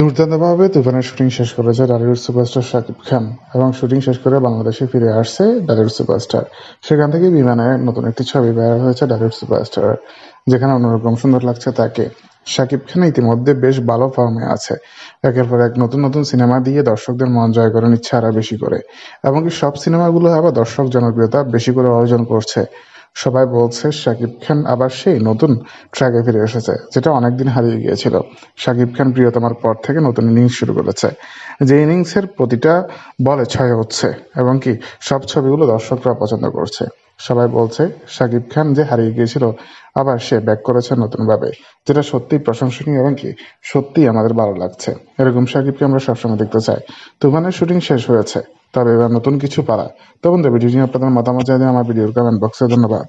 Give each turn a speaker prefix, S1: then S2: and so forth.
S1: দুর্দান্তভাবে তুফানের শুটিং শেষ করেছে টলিউড সুপারস্টার শাকিব খান এবং শুটিং শেষ করে বাংলাদেশে ফিরে আসছে টলিউড সুপারস্টার। সেখান থেকে বিমানে নতুন একটি ছবি বের হয়েছে টলিউড সুপারস্টার, যেখানে অন্যরকম সুন্দর লাগছে তাকে। শাকিব খান ইতিমধ্যে বেশ ভালো ফর্মে আছে। একের পর এক নতুন নতুন সিনেমা দিয়ে দর্শকদের মন জয় করে নিচ্ছে আরও বেশি করে। এমনকি সব সিনেমাগুলো আবার দর্শক জনপ্রিয়তা বেশি করে অর্জন করছে। সবাই বলছে, শাকিব খান আবার সেই নতুন ট্র্যাকে ফিরে এসেছে, যেটা অনেকদিন হারিয়ে গিয়েছিল। শাকিব খান প্রিয়তমার পর থেকে নতুন ইনিংস শুরু করেছে। যে ইনিংসের প্রতিটা বলে ছয় হচ্ছে, এবং কি সব ছবিগুলো দর্শকরা পছন্দ করছে। সবাই বলছে, শাকিব খান যে হারিয়ে গিয়েছিল, আবার সে ব্যাক করেছে নতুনভাবে, যেটা সত্যিই প্রশংসনীয় এবং কি সত্যিই আমাদের ভালো লাগছে। এরকম শাকিবকে আমরা সবসময় দেখতে চাই। তুফানের শুটিং শেষ হয়েছে তবে এবার নতুন কিছু পারা তো ভিডিও নিয়ে আপনাদের মতামত জানিয়ে আমার ভিডিওর কমেন্ট বক্সে ধন্যবাদ।